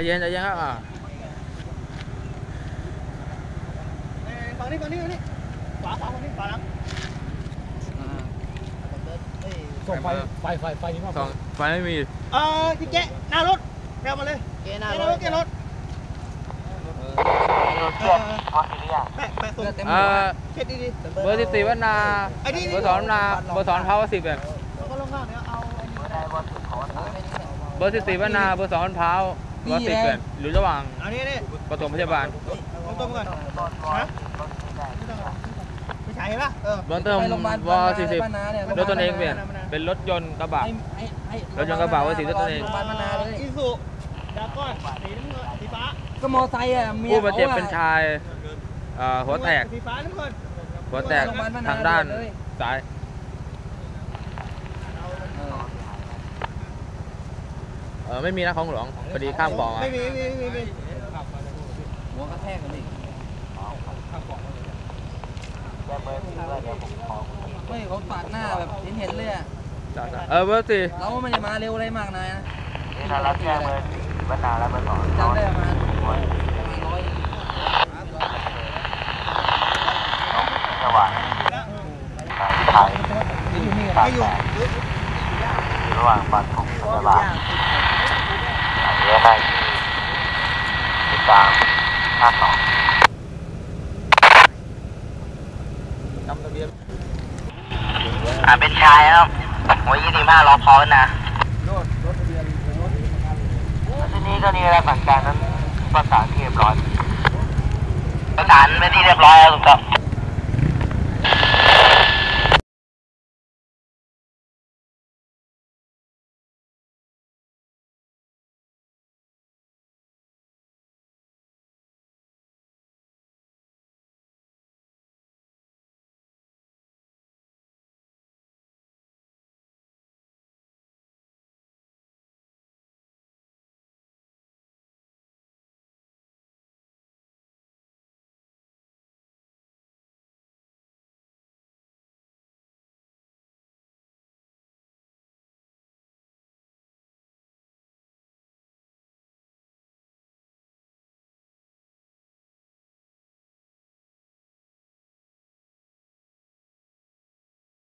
ใจเย็นใจเย็นครับอ่าฝั่งนี้ฝั่งนี้ฝั่งนี้ขวาขวาฝั่งนี้ขวาหลังส่งไฟไฟไฟไฟนี้มาสองไฟไม่มีเอ่อที่แกะหน้ารถแกะมาเลยเกหแกะน้าหน้ารรถถแกะรถแปะแปะส่งเอ่อเช็ดดีเบอร์สิบสี่วัฒนาไอ้นี่เบอร์สองวัฒนาเบอร์สองพาวสิบแบบๆแล้วก็ลงข้างเดี๋ยวเอาอันนี้เบอร์สิบสี่วัฒนาเบอร์สองพา วเบอร์สิบแบบอยู่ระหว่างอันนี้นี่ปฐมพยาบาลลงต้มก่อนฮะไม่ใช่เห็นปะเออเบื้องต้นไปโรงพยาบาลวอสี่สิบบ้านนาเนี่ยรถตนเองเปลี่ยนเป็นรถยนต์กระบะให้ให้ให้รถยนต์กระบะไว้สีรถตัวเองโรงพยาบาลมานาเลยอีสุดาก้อนสีน้ำเงินสีฟ้าก็มอไซค์อะเมียผู้บาดเจ็บขอะเป็นชายเอ่อหัวแตกสีฟ้าน้ำเงินหัวแตกทางด้านซ้าย เออ เออไม่มีนะของหลวงพอดีข้ามเกาะมาไม่มีไม่มีไม่มีหัวกระแทกกันดิไม่เขาปาดหน้าแบบเห็นเห็นๆเลยอะเออเบอร์สี่เราไม่ได้มาเร็วอะไรมากนายนะนี่ถ้ารับแจ้งเลยบรรดาและเบอร์สองจำได้ประมาณประมาณร้อยจังหวะไทยไม่อยู่อยู่ระหว่างปัดของพยาบาล เรือได้ที่ติดตามภาคสองจำทะเบียนอ่าเป็นชายครับหัวยี่สิบห้ารอพอนะที่นี่ก็นี่แหละสั่งการนั้นประสานที่เรียบร้อยประสานไปที่เรียบร้อยแล้วถูกต้อง